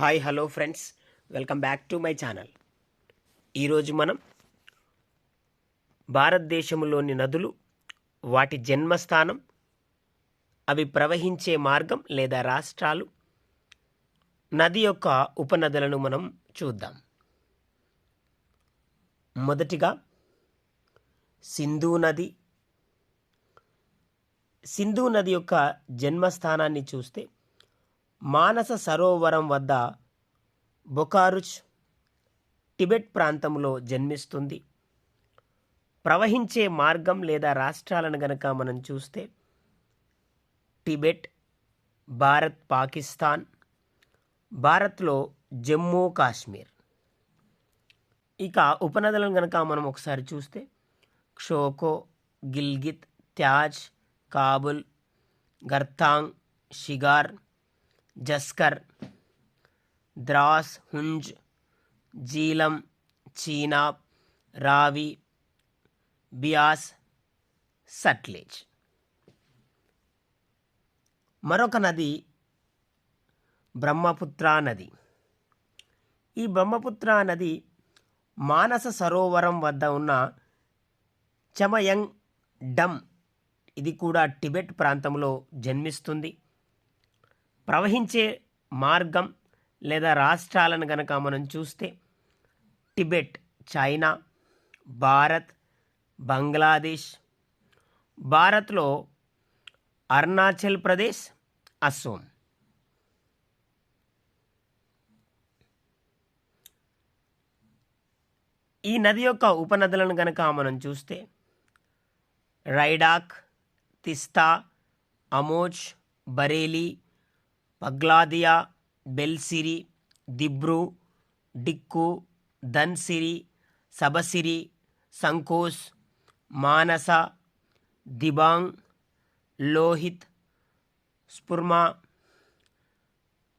Hi hello friends. Welcome back to my channel. ఈరోజు మనం భారతదేశంలోని నదులు వాటి జన్మస్థానం అవి ప్రవహించే మార్గం లేదా రాష్ట్రాలు నది యొక్క ఉపనదులను మనం చూద్దాం. మొదటిగా సింధు నది. సింధు నది యొక్క జన్మస్థానాన్ని చూస్తే మానస సరోవరం వద్ద బొకారుచ్ టిబెట్ ప్రాంతంలో జన్మిస్తుంది. ప్రవహించే మార్గం లేదా రాష్ట్రాలను గనక మనం చూస్తే టిబెట్ భారత్ పాకిస్తాన్ భారత్లో జమ్మూ కాశ్మీర్. ఇక ఉపనదులను గనక మనం ఒకసారి చూస్తే క్షోకో గిల్గిత్ త్యాజ్ కాబుల్ గర్తాంగ్ షిగార్ జస్కర్ ద్రాస్ హుంజ్ జీలం చీనాబ్ రావి బియాస్ సట్లేజ్. మరొక నది బ్రహ్మపుత్ర నది. ఈ బ్రహ్మపుత్ర నది మానస సరోవరం వద్ద ఉన్న చమయంగ్ డమ్ ఇది కూడా టిబెట్ ప్రాంతంలో జన్మిస్తుంది. ప్రవహించే మార్గం లేదా రాష్ట్రాలను గనక మనం చూస్తే టిబెట్ చైనా భారత్ బంగ్లాదేశ్. భారత్లో అరుణాచల్ ప్రదేశ్ అస్సోం. ఈ నది యొక్క ఉపనదులను గనక మనం చూస్తే రైడాక్ తిస్తా అమోజ్ బరేలీ పగ్లాదియా బెల్సిరి దిబ్రు డిక్కు ధన్సిరి సబసిరి సంకోస్ మానస దిబాంగ్ లోహిత్ స్పుర్మా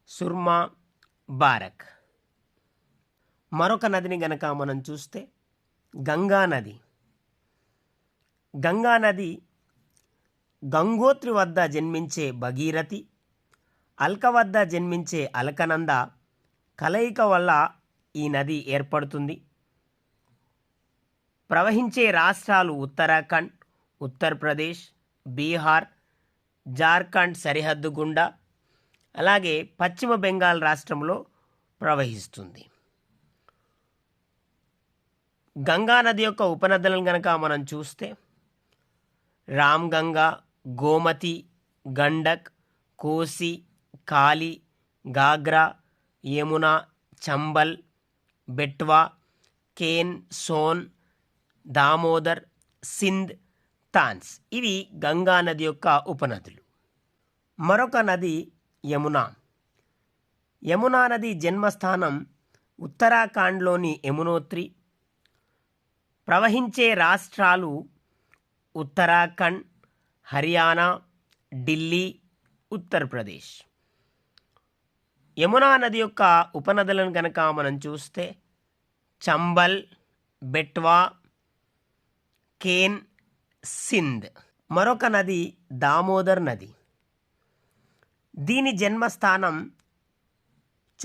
సుర్మా బారక్. మరొక నదిని గనక మనం చూస్తే గంగా నది. గంగా నది గంగోత్రి వద్ద జన్మించే భగీరథి అల్క వద్ద జన్మించే అల్కనంద కలయిక వల్ల ఈ నది ఏర్పడుతుంది. ప్రవహించే రాష్ట్రాలు ఉత్తరాఖండ్ ఉత్తరప్రదేశ్ బీహార్ జార్ఖండ్ సరిహద్దు గుండా అలాగే పశ్చిమ బెంగాల్ రాష్ట్రంలో ప్రవహిస్తుంది. గంగా నది యొక్క ఉపనదులను గనక మనం చూస్తే రామ్గంగా గోమతి గండక్ కోసి కాలి గాగ్రా యమున చంబల్ బెట్వా కేన్ సోన్ దామోదర్ సింధ్ తాన్స్. ఇవి గంగా నది యొక్క ఉపనదులు. మరొక నది యమున. యమునా నది జన్మస్థానం ఉత్తరాఖండ్లోని యమునోత్రి. ప్రవహించే రాష్ట్రాలు ఉత్తరాఖండ్ హర్యానా ఢిల్లీ ఉత్తరప్రదేశ్. యమునా నది యొక్క ఉపనదులను కనుక మనం చూస్తే చంబల్ బెట్వా కేన్ సింధ్. మరొక నది దామోదర్ నది. దీని జన్మస్థానం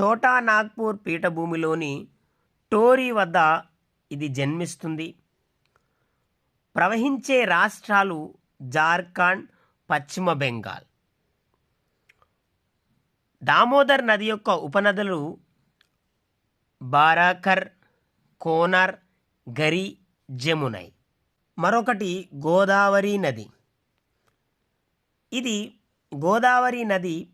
చోటా నాగ్పూర్ పీఠభూమిలోని టోరీ వద్ద ఇది జన్మిస్తుంది. ప్రవహించే రాష్ట్రాలు జార్ఖండ్ పశ్చిమ బెంగాల్. దామోదర్ నది యొక్క ఉపనదులు బారాకర్ కోనర్ గరి జమునై. మరొకటి గోదావరి నది. ఇది గోదావరి నది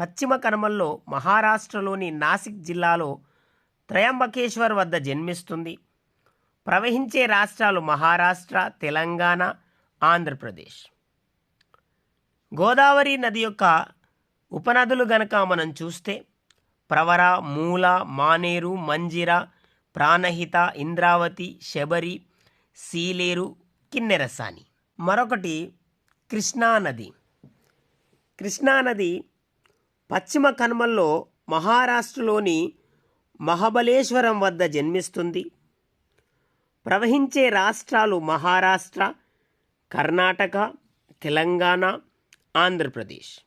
పశ్చిమ కనుమల్లో మహారాష్ట్రలోని నాసిక్ జిల్లాలో త్రయంబకేశ్వర్ వద్ద జన్మిస్తుంది. ప్రవహించే రాష్ట్రాలు మహారాష్ట్ర తెలంగాణ ఆంధ్రప్రదేశ్. గోదావరి నది యొక్క ఉపనదులు గనక మనం చూస్తే ప్రవర మూల మానేరు మంజిర ప్రాణహిత ఇంద్రావతి శబరి సీలేరు కిన్నెరసాని. మరొకటి కృష్ణానది కృష్ణానది పశ్చిమ కనుమల్లో మహారాష్ట్రలోని మహాబలేశ్వరం వద్ద జన్మిస్తుంది. ప్రవహించే రాష్ట్రాలు మహారాష్ట్ర కర్ణాటక తెలంగాణ ఆంధ్రప్రదేశ్.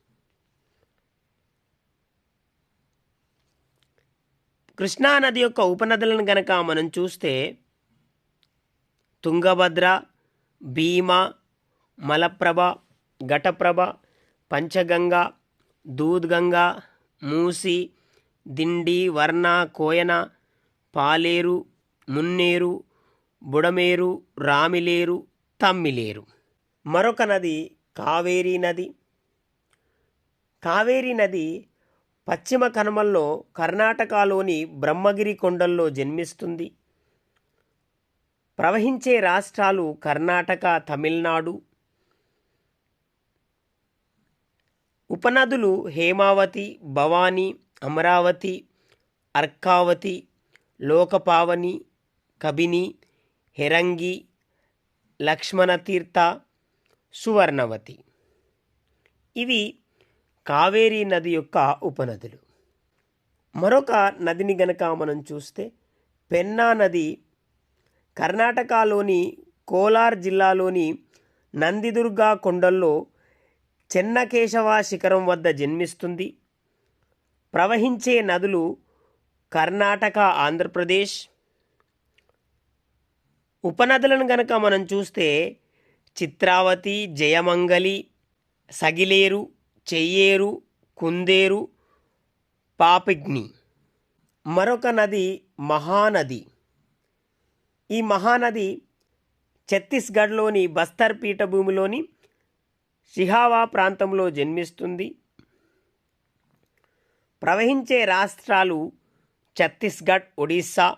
కృష్ణా నది యొక్క ఉపనదులను గనక మనం చూస్తే తుంగభద్ర భీమ మలప్రభ ఘటప్రభ పంచగంగ దూద్గంగ మూసి దిండి వర్ణ కోయన పాలేరు మున్నేరు బుడమేరు రామిలేరు తమ్మిలేరు. మరొక నది కావేరీ నది. కావేరీ నది పశ్చిమ కనుమల్లో కర్ణాటకలోని బ్రహ్మగిరి కొండల్లో జన్మిస్తుంది. ప్రవహించే రాష్ట్రాలు కర్ణాటక తమిళనాడు. ఉపనదులు హేమావతి భవానీ అమరావతి అర్కావతి లోకపావని కబిని హెరంగి లక్ష్మణతీర్థ సువర్ణవతి. ఇవి కావేరీ నది యొక్క ఉపనదులు. మరొక నదిని గనక మనం చూస్తే పెన్నా నది కర్ణాటకలోని కోలార్ జిల్లాలోని నందిదుర్గ కొండల్లో చెన్నకేశవ శిఖరం వద్ద జన్మిస్తుంది. ప్రవహించే నదులు కర్ణాటక ఆంధ్రప్రదేశ్. ఉపనదులను గనక మనం చూస్తే చిత్రావతి జయమంగలి సగిలేరు చెయ్యేరు కుందేరు పాపిగ్ని మరొక నది మహానది. ఈ మహానది ఛత్తీస్గఢ్లోని బస్తర్ పీఠభూమిలోని షిహావా ప్రాంతంలో జన్మిస్తుంది. ప్రవహించే రాష్ట్రాలు ఛత్తీస్గఢ్ ఒడిస్సా.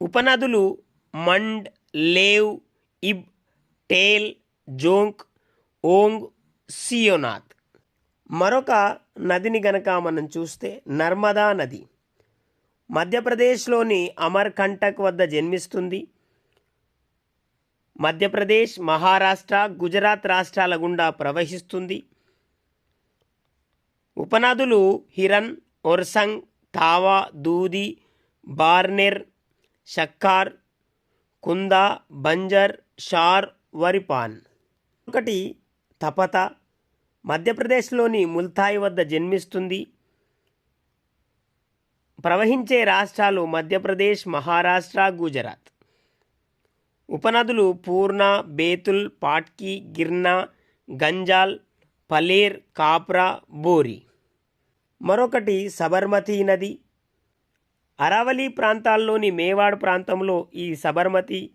ఉపనదులు మండ్ లేవ్ ఇబ్ టేల్ జోంక్ ఓంగ్ సియోనాథ్. మరొక నదిని గనక మనం చూస్తే నర్మదా నది. మధ్యప్రదేశ్లోని అమర్కంటక్ వద్ద జన్మిస్తుంది. మధ్యప్రదేశ్ మహారాష్ట్ర గుజరాత్ రాష్ట్రాల గుండా ప్రవహిస్తుంది. ఉపనదులు హిరన్ ఒర్సంగ్ తావా దూది బార్నెర్ షక్కార్ కుందా బంజర్ షార్ వరిపాన్. ఒకటి తపత మధ్యప్రదేశ్లోని ముల్తాయి వద్ద జన్మిస్తుంది. ప్రవహించే రాష్ట్రాలు మధ్యప్రదేశ్ మహారాష్ట్ర గుజరాత్. ఉపనదులు పూర్ణ బేతుల్ పాట్కి గిర్నా గంజాల్ పలేర్ కాప్రా బోరి. మరొకటి సబర్మతి నది. అరావలి ప్రాంతాల్లోని మేవాడ్ ప్రాంతంలో ఈ సబర్మతి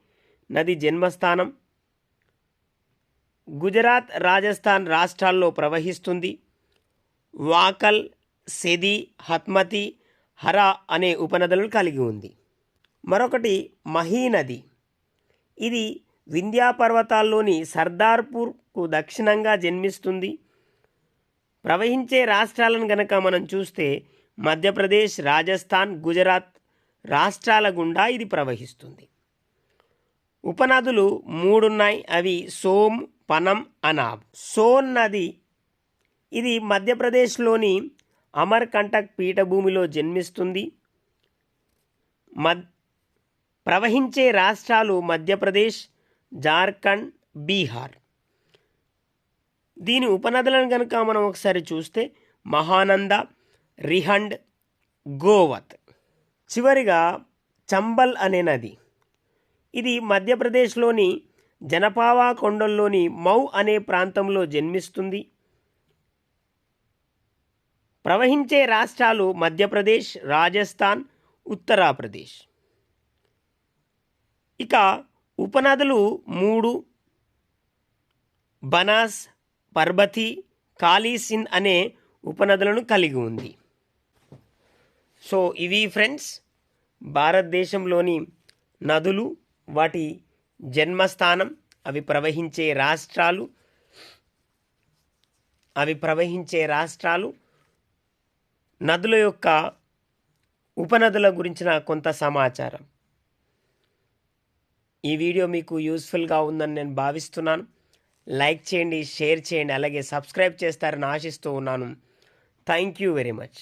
నది జన్మస్థానం. గుజరాత్ రాజస్థాన్ రాష్ట్రాల్లో ప్రవహిస్తుంది. వాకల్ సెది హత్మతి హరా అనే ఉపనదులను కలిగి ఉంది. మరొకటి మహీ నది. ఇది వింధ్యా పర్వతాల్లోని సర్దార్పూర్కు దక్షిణంగా జన్మిస్తుంది. ప్రవహించే రాష్ట్రాలను గనక మనం చూస్తే మధ్యప్రదేశ్ రాజస్థాన్ గుజరాత్ రాష్ట్రాల గుండా ఇది ప్రవహిస్తుంది. ఉపనదులు మూడున్నాయి. అవి సోమ్ పనం అనాబ్. సోన్ నది ఇది మధ్యప్రదేశ్లోని అమర్కంటక్ పీఠభూమిలో జన్మిస్తుంది. మద్ ప్రవహించే రాష్ట్రాలు మధ్యప్రదేశ్ జార్ఖండ్ బీహార్. దీని ఉపనదులను కనుక మనం ఒకసారి చూస్తే మహానంద రిహండ్ గోవత్. చివరిగా చంబల్ అనే నది. ఇది మధ్యప్రదేశ్లోని జనపావా కొండల్లోని మౌ అనే ప్రాంతంలో జన్మిస్తుంది. ప్రవహించే రాష్ట్రాలు మధ్యప్రదేశ్ రాజస్థాన్ ఉత్తరప్రదేశ్. ఇక ఉపనదులు మూడు బనాస్ పర్బతి కాళీసింద్ అనే ఉపనదులను కలిగి ఉంది. సో ఇవి ఫ్రెండ్స్ భారతదేశంలోని నదులు వాటి జన్మస్థానం అవి ప్రవహించే రాష్ట్రాలు అవి ప్రవహించే రాష్ట్రాలు నదుల యొక్క ఉపనదుల గురించిన కొంత సమాచారం. ఈ వీడియో మీకు యూస్ఫుల్గా ఉందని నేను భావిస్తున్నాను. లైక్ చేయండి షేర్ చేయండి అలాగే సబ్స్క్రైబ్ చేస్తారని ఆశిస్తూ ఉన్నాను. Thank you very much.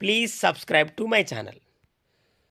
Please subscribe to my channel.